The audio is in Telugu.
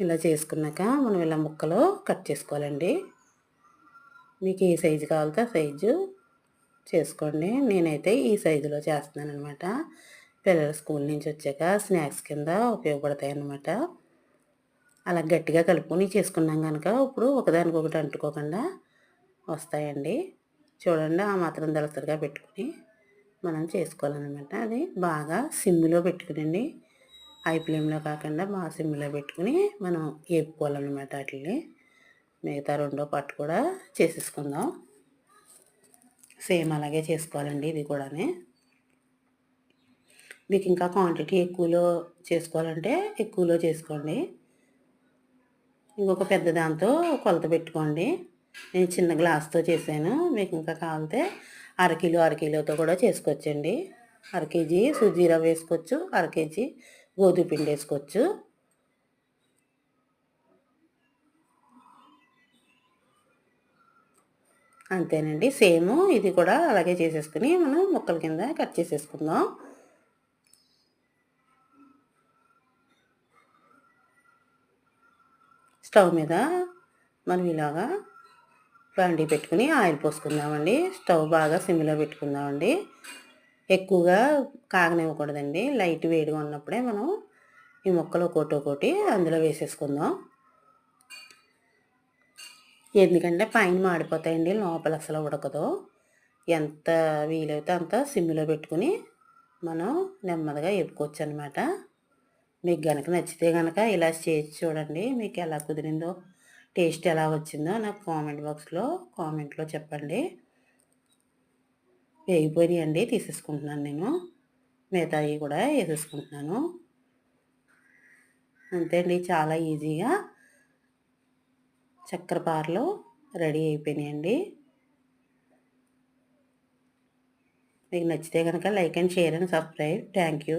ఇలా చేసుకున్నాక మనం ఇలా ముక్కలు కట్ చేసుకోవాలండి. మీకు ఏ సైజు కావాలితే ఆ సైజు చేసుకోండి. నేనైతే ఈ సైజులో చేస్తున్నాను అనమాట పిల్లలు స్కూల్ నుంచి వచ్చాక స్నాక్స్ కింద ఉపయోగపడతాయి అన్నమాట అలా గట్టిగా కలుపుకొని చేసుకున్నాం కనుక ఇప్పుడు ఒకదానికొకటి అంటుకోకుండా వస్తాయండి. చూడండి ఆ మాత్రం దళసరిగా పెట్టుకుని మనం చేసుకోవాలన్నమాట. అది బాగా సిమ్లో పెట్టుకునండి. హై ఫ్లేమ్లో కాకుండా బాగా సిమ్లో పెట్టుకుని మనం వేపుకోవాలన్నమాట వాటిని మిగతా రెండో పట్టు కూడా చేసేసుకుందాం. సేమ్ అలాగే చేసుకోవాలండి ఇది కూడానే. మీకు ఇంకా క్వాంటిటీ ఎక్కువలో చేసుకోవాలంటే ఎక్కువలో చేసుకోండి. ఇంకొక పెద్ద దాంతో కొలత పెట్టుకోండి. నేను చిన్న గ్లాస్తో చేశాను. మీకు ఇంకా కావాలంటే అరకిలో అరకిలోతో కూడా చేసుకోవచ్చండి. అర కేజీ సుజీ రవ్వ వేసుకోవచ్చు. అర కేజీ గోధుమ పిండి వేసుకోవచ్చు. అంతేనండి. సేమ్ ఇది కూడా అలాగే చేసేసుకుని మనం ముక్కల కింద కట్ చేసేసుకుందాం. స్టవ్ మీద మనం ఇలాగా బాండీ పెట్టుకుని ఆయిల్ పోసుకుందామండి. స్టవ్ బాగా సిమ్లో పెట్టుకుందామండి. ఎక్కువగా కాగనివ్వకూడదండి. లైట్ వేడిగా ఉన్నప్పుడే మనం ఈ ముక్కలు ఒకటి ఒకటి అందులో వేసేసుకుందాం. ఎందుకంటే పైన మాడిపోతాయండి లోపల అసలు ఉడకదు. ఎంత వీలైతే అంత సిమ్లో పెట్టుకుని మనం నెమ్మదిగా ఎప్పుకోవచ్చు అనమాట మీకు కనుక నచ్చితే కనుక ఇలా చేసి చూడండి మీకు ఎలా కుదిరిందో టేస్ట్ ఎలా వచ్చిందో నాకు కామెంట్ బాక్స్లో కామెంట్లో చెప్పండి. వేగిపోయినాయండి తీసేసుకుంటున్నాను నేను. మిగతాయి కూడా వేసేసుకుంటున్నాను. అంతే అండి చాలా ఈజీగా చక్కెర పారలు రెడీ అయిపోయినాయండి మీకు నచ్చితే కనుక like and share and subscribe. Thank you.